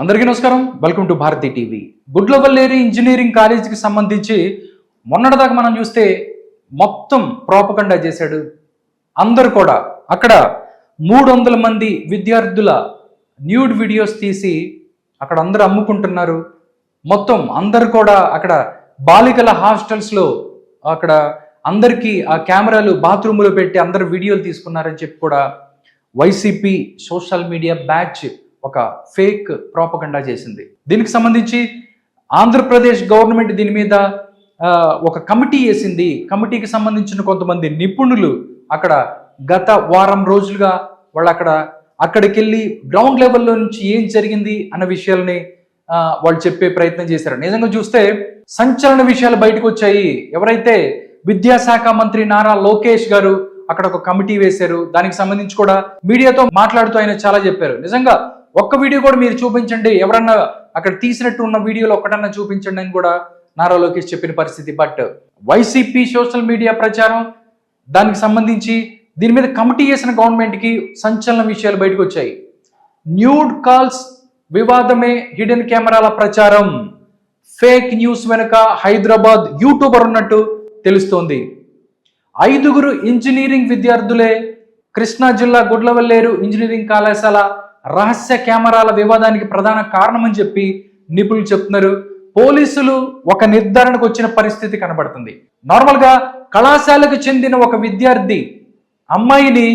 అందరికీ నమస్కారం. Welcome to Bharati TV Gudlavalleru engineering కాలేజీకి సంబంధించి మొన్నటిదాకా మనం చూస్తే మొత్తం ప్రోపకండా చేశాడు. అందరు కూడా. అక్కడ మూడు వందల మంది విద్యార్థుల న్యూడ్ వీడియోస్ తీసి అక్కడ అందరూ అమ్ముకుంటున్నారు. మొత్తం అందరు కూడా అక్కడ బాలికల హాస్టల్స్లో అక్కడ అందరికీ ఆ కెమెరాలు బాత్రూములో పెట్టి అందరు వీడియోలు తీసుకున్నారని చెప్పి కూడా వైసీపీ సోషల్ మీడియా బ్యాచ్ ఒక ఫేక్ ప్రాపగండా చేసింది. దీనికి సంబంధించి ఆంధ్రప్రదేశ్ గవర్నమెంట్ దీని మీద ఒక కమిటీ వేసింది. కమిటీకి సంబంధించిన కొంతమంది నిపుణులు అక్కడ గత వారం రోజులుగా వాళ్ళు అక్కడ అక్కడికి వెళ్ళి గ్రౌండ్ లెవెల్లో నుంచి ఏం జరిగింది అన్న విషయాల్ని వాళ్ళు చెప్పే ప్రయత్నం చేశారు. నిజంగా చూస్తే సంచలన విషయాలు బయటకు వచ్చాయి. ఎవరైతే విద్యాశాఖ మంత్రి నారా లోకేష్ గారు అక్కడ ఒక కమిటీ వేశారు దానికి సంబంధించి కూడా మీడియాతో మాట్లాడుతూ ఆయన చాలా చెప్పారు. నిజంగా ఒక్క వీడియో కూడా మీరు చూపించండి. ఎవరన్నా అక్కడ తీసినట్టు ఉన్న వీడియోలో ఒకటన్నా చూపించండి అని కూడా నారా లోకేష్ చెప్పిన పరిస్థితి. బట్ వైసీపీ సోషల్ మీడియా ప్రచారం దానికి సంబంధించి దీని మీద కమిటీ చేసిన గవర్నమెంట్కి సంచలన విషయాలు బయటకు వచ్చాయి. న్యూడ్ కాల్స్ వివాదమే హిడెన్ కెమెరాల ప్రచారం. ఫేక్ న్యూస్ వెనుక హైదరాబాద్ యూట్యూబర్ ఉన్నట్టు తెలుస్తోంది. ఐదుగురు ఇంజనీరింగ్ విద్యార్థులే కృష్ణా జిల్లా గుడ్లవల్లేరు ఇంజనీరింగ్ కళాశాల రహస్య కెమెరాల వివాదానికి ప్రధాన కారణమని చెప్పి నిపుణులు చెప్తున్నారు. పోలీసులు ఒక నిర్ధారణకు వచ్చిన పరిస్థితి కనబడుతుంది. నార్మల్గా కళాశాలకు చెందిన ఒక విద్యార్థి అమ్మాయిని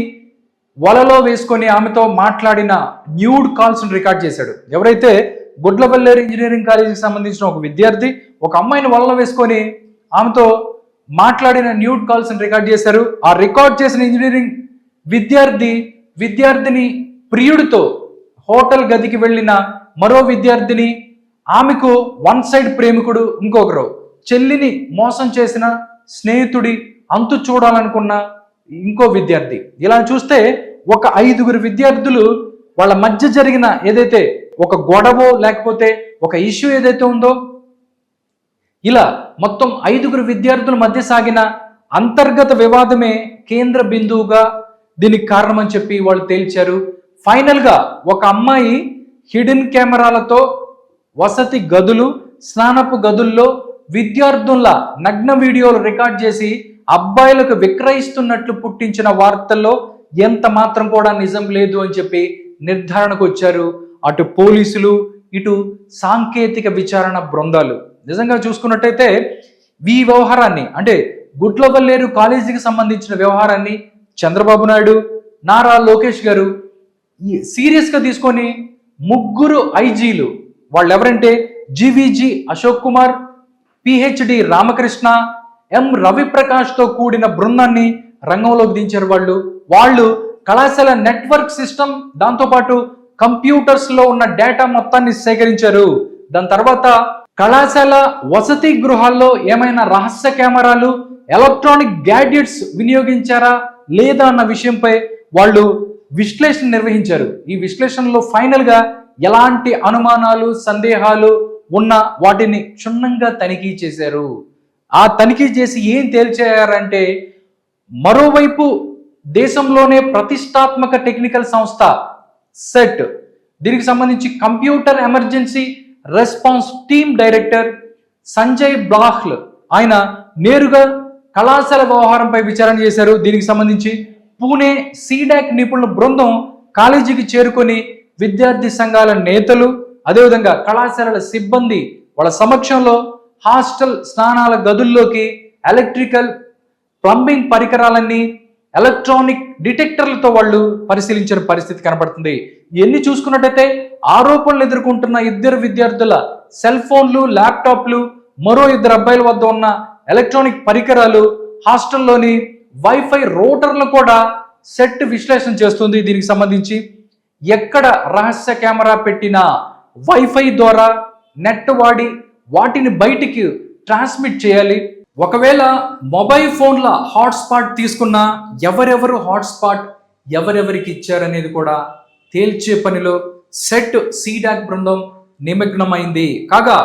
వలలో వేసుకొని ఆమెతో మాట్లాడిన న్యూడ్ కాల్స్ను రికార్డ్ చేశాడు. ఎవరైతే గుడ్లబల్లేరు ఇంజనీరింగ్ కాలేజీకి సంబంధించిన ఒక విద్యార్థి ఒక అమ్మాయిని వలలో వేసుకొని ఆమెతో మాట్లాడిన న్యూడ్ కాల్స్ని రికార్డ్ చేశారు. ఆ రికార్డ్ చేసిన ఇంజనీరింగ్ విద్యార్థి విద్యార్థిని ప్రియుడితో హోటల్ గదికి వెళ్ళిన మరో విద్యార్థిని ఆమెకు వన్ సైడ్ ప్రేమికుడు ఇంకొకరు. చెల్లిని మోసం చేసిన స్నేహితుడి అంతు చూడాలనుకున్న ఇంకో విద్యార్థి. ఇలా చూస్తే ఒక ఐదుగురు విద్యార్థులు వాళ్ళ మధ్య జరిగిన ఏదైతే ఒక గొడవ లేకపోతే ఒక ఇష్యూ ఏదైతే ఉందో ఇలా మొత్తం ఐదుగురు విద్యార్థుల మధ్య సాగిన అంతర్గత వివాదమే కేంద్ర బిందువుగా దీనికి కారణమని చెప్పి వాళ్ళు తేల్చారు. ఫైనల్గా ఒక అమ్మాయి హిడెన్ కెమెరాలతో వసతి గదులు స్నానపు గదుల్లో విద్యార్థుల నగ్న వీడియోలు రికార్డ్ చేసి అబ్బాయిలకు విక్రయిస్తున్నట్లు పుట్టించిన వార్తల్లో ఎంత మాత్రం కూడా నిజం లేదు అని చెప్పి నిర్ధారణకు వచ్చారు. అటు పోలీసులు ఇటు సాంకేతిక విచారణ బృందాలు. నిజంగా చూసుకున్నట్టయితే ఈ వ్యవహారాన్ని అంటే గుడ్లవల్లేరు కాలేజీకి సంబంధించిన వ్యవహారాన్ని చంద్రబాబు నాయుడు నారా లోకేష్ గారు సీరియస్గా తీసుకొని ముగ్గురు ఐజీలు వాళ్ళు ఎవరంటే GVG Ashok Kumar PhD Ramakrishna M రవిప్రకాష్తో కూడిన బృందాన్ని రంగంలోకి దించారు వాళ్ళు. వాళ్ళు కళాశాల నెట్వర్క్ సిస్టమ్ దాంతోపాటు కంప్యూటర్స్లో ఉన్న డేటా మొత్తాన్ని సేకరించారు. దాని తర్వాత కళాశాల వసతి గృహాల్లో ఏమైనా రహస్య కెమెరాలు ఎలక్ట్రానిక్ గ్యాడ్జెట్స్ వినియోగించారా లేదా అన్న విషయంపై వాళ్ళు విశ్లేషణ నిర్వహించారు. ఈ విశ్లేషణలో ఫైనల్గా ఎలాంటి అనుమానాలు సందేహాలు ఉన్న వాటిని క్షుణ్ణంగా తనిఖీ చేశారు. ఆ తనిఖీ చేసి ఏం తేల్చేయారంటే మరోవైపు దేశంలోనే ప్రతిష్టాత్మక టెక్నికల్ సంస్థ సెట్ దీనికి సంబంధించి computer emergency response team director Sanjay Bahl ఆయన నేరుగా కళాశాల వ్యవహారంపై విచారణ చేశారు. దీనికి సంబంధించి పూణే సీడాక్ నిపుణుల బృందం కాలేజీకి చేరుకొని విద్యార్థి సంఘాల నేతలు అదేవిధంగా కళాశాలల సిబ్బంది వాళ్ళ సమక్షంలో హాస్టల్ స్నానాల గదుల్లోకి ఎలక్ట్రికల్ ప్లంబింగ్ పరికరాలన్నీ ఎలక్ట్రానిక్ డిటెక్టర్లతో వాళ్ళు పరిశీలించిన పరిస్థితి కనబడుతుంది. ఇవన్నీ చూసుకున్నట్టయితే ఆరోపణలు ఎదుర్కొంటున్న ఇద్దరు విద్యార్థుల సెల్ ఫోన్లు ల్యాప్టాప్లు మరో ఇద్దరు అబ్బాయిల వద్ద ఉన్న ఎలక్ట్రానిక్ పరికరాలు హాస్టల్లోని వైఫై రోటర్లు కూడా సెట్ విశ్లేషణ చేస్తుంది దీనికి సంబంధించి. ఎక్కడ రహస్య కెమెరా పెట్టినా వైఫై ద్వారా నెట్ వాడి వాటిని బయటికి ట్రాన్స్మిట్ చేయాలి. ఒకవేళ మొబైల్ ఫోన్ల హాట్స్పాట్ తీసుకున్న ఎవరెవరు హాట్స్పాట్ ఎవరెవరికి ఇచ్చారనేది కూడా తేల్చే పనిలో సెట్ సీడాక్ బృందం నిమగ్నమైంది. కాగా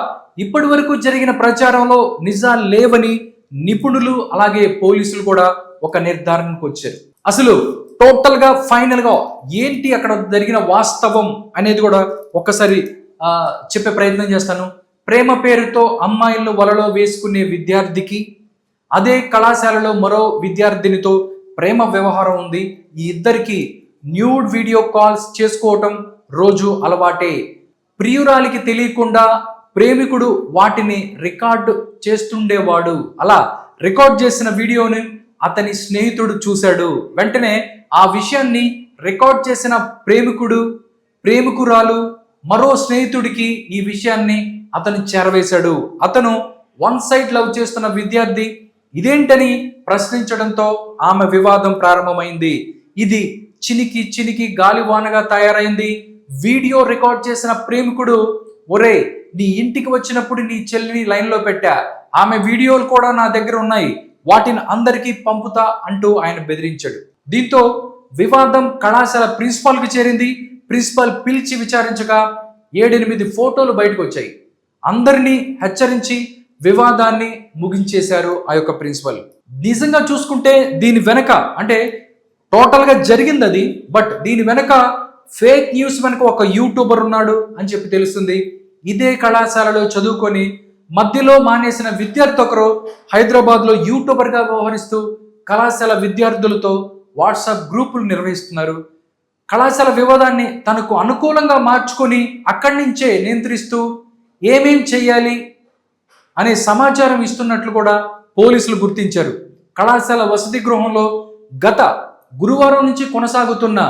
ఇప్పటి వరకు జరిగిన ప్రచారంలో నిజాలు లేవని నిపుణులు అలాగే పోలీసులు కూడా ఒక నిర్ధారణకు వచ్చారు. అసలు టోటల్గా ఫైనల్గా ఏంటి అక్కడ జరిగిన వాస్తవం అనేది కూడా ఒక్కసారి చెప్పే ప్రయత్నం చేస్తాను. ప్రేమ పేరుతో అమ్మాయిలను వలలో వేసుకునే విద్యార్థికి అదే కళాశాలలో మరో విద్యార్థినితో ప్రేమ వ్యవహారం ఉంది. ఈ ఇద్దరికి న్యూడ్ వీడియో కాల్స్ చేసుకోవటం రోజు అలవాటే. ప్రియురాలికి తెలియకుండా ప్రేమికుడు వాటిని రికార్డు చేస్తుండేవాడు. అలా రికార్డ్ చేసిన వీడియోని అతని స్నేహితుడు చూశాడు. వెంటనే ఆ విషయాన్ని రికార్డ్ చేసిన ప్రేమికుడు ప్రేమికురాలు మరో స్నేహితుడికి ఈ విషయాన్ని అతను చేరవేశాడు. అతను వన్ సైడ్ లవ్ చేస్తున్న విద్యార్థి ఇదేంటని ప్రశ్నించడంతో ఆమె వివాదం ప్రారంభమైంది. ఇది చినికి చినికి గాలివానగా తయారైంది. వీడియో రికార్డ్ చేసిన ప్రేమికుడు ఒరే నీ ఇంటికి వచ్చినప్పుడు నీ చెల్లిని లైన్లో పెట్టా. ఆమె వీడియోలు కూడా నా దగ్గర ఉన్నాయి. వాటిని అందరికీ పంపుతా అంటూ ఆయన బెదిరించాడు. దీంతో వివాదం కళాశాల ప్రిన్సిపాల్కి చేరింది. ప్రిన్సిపాల్ పిలిచి విచారించగా ఏడెనిమిది ఫోటోలు బయటకు వచ్చాయి. అందరినీ హెచ్చరించి వివాదాన్ని ముగించేశారు ఆ యొక్క ప్రిన్సిపల్. నిజంగా చూసుకుంటే దీని వెనక అంటే టోటల్గా జరిగింది అది బట్ దీని వెనక ఫేక్ న్యూస్ వెనక ఒక యూట్యూబర్ ఉన్నాడు అని చెప్పి తెలుస్తుంది. ఇదే కళాశాలలో చదువుకొని మధ్యలో మానేసిన విద్యార్థి ఒకరు హైదరాబాద్లో యూట్యూబర్గా వ్యవహరిస్తూ కళాశాల విద్యార్థులతో వాట్సాప్ గ్రూపులు నిర్వహిస్తున్నారు. కళాశాల వివాదాన్ని తనకు అనుకూలంగా మార్చుకొని అక్కడి నుంచే నియంత్రిస్తూ ఏమేం చేయాలి అనే సమాచారం ఇస్తున్నట్లు కూడా పోలీసులు గుర్తించారు. కళాశాల వసతి గృహంలో గత గురువారం నుంచి కొనసాగుతున్న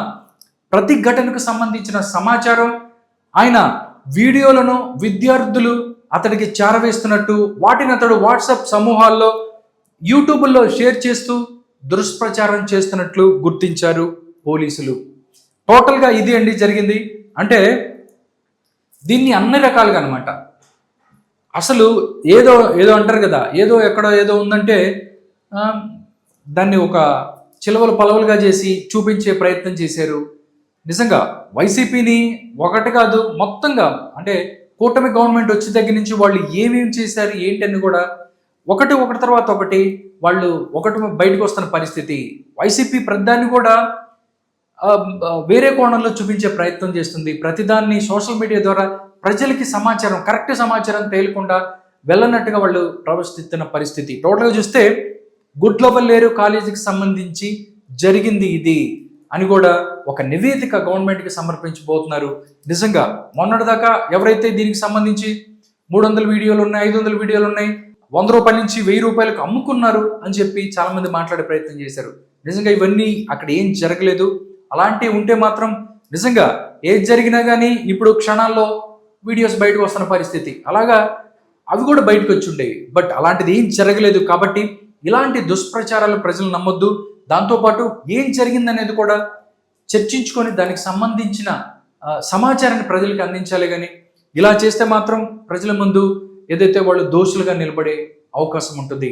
ప్రతి ఘటనకు సంబంధించిన సమాచారం ఆయన వీడియోలను విద్యార్థులు అతడికి చేరవేస్తున్నట్టు వాటిని అతడు వాట్సాప్ సమూహాల్లో యూట్యూబ్లో షేర్ చేస్తూ దుష్ప్రచారం చేస్తున్నట్లు గుర్తించారు పోలీసులు. టోటల్గా ఇది అండి జరిగింది. అంటే దీన్ని అన్ని రకాలుగా అనమాట అసలు ఏదో ఏదో అంటారు కదా ఏదో ఎక్కడో ఏదో ఉందంటే దాన్ని ఒక చిలవలు పలవలుగా చేసి చూపించే ప్రయత్నం చేశారు. నిజంగా వైసీపీని ఒకటి కాదు మొత్తంగా అంటే కూటమి గవర్నమెంట్ వచ్చే దగ్గర నుంచి వాళ్ళు ఏమేమి చేశారు ఏంటని కూడా ఒకటి ఒకటి తర్వాత ఒకటి వాళ్ళు ఒకటి బయటకు వస్తున్న పరిస్థితి. వైసీపీ ప్రతిదాన్ని కూడా వేరే కోణంలో చూపించే ప్రయత్నం చేస్తుంది. ప్రతిదాన్ని సోషల్ మీడియా ద్వారా ప్రజలకి సమాచారం కరెక్ట్ సమాచారం తేలకుండా వెళ్ళనట్టుగా వాళ్ళు ప్రవర్తిస్తున్న పరిస్థితి. టోటల్గా చూస్తే గుడ్లవల్లేరు కాలేజీకి సంబంధించి జరిగింది ఇది. అని కూడా ఒక నివేదిక గవర్నమెంట్కి సమర్పించబోతున్నారు. నిజంగా మొన్నటిదాకా ఎవరైతే దీనికి సంబంధించి మూడు వందల వీడియోలు ఉన్నాయి ఐదు వందల వీడియోలు ఉన్నాయి వంద రూపాయల నుంచి వెయ్యి రూపాయలకు అమ్ముకున్నారు అని చెప్పి చాలామంది మాట్లాడే ప్రయత్నం చేశారు. నిజంగా ఇవన్నీ అక్కడ ఏం జరగలేదు. అలాంటివి ఉంటే మాత్రం నిజంగా ఏది జరిగినా కానీ ఇప్పుడు క్షణాల్లో వీడియోస్ బయటకు వస్తున్న పరిస్థితి. అలాగా అవి కూడా బయటకు వచ్చి ఉండేవి. బట్ అలాంటిది ఏం జరగలేదు కాబట్టి ఇలాంటి దుష్ప్రచారాలు ప్రజలు నమ్మొద్దు. దాంతోపాటు ఏం జరిగిందనేది కూడా చర్చించుకొని దానికి సంబంధించిన సమాచారాన్ని ప్రజలకు అందించాలి కానీ ఇలా చేస్తే మాత్రం ప్రజల ముందు ఏదైతే వాళ్ళు దోషులుగా నిలబడే అవకాశం ఉంటుంది.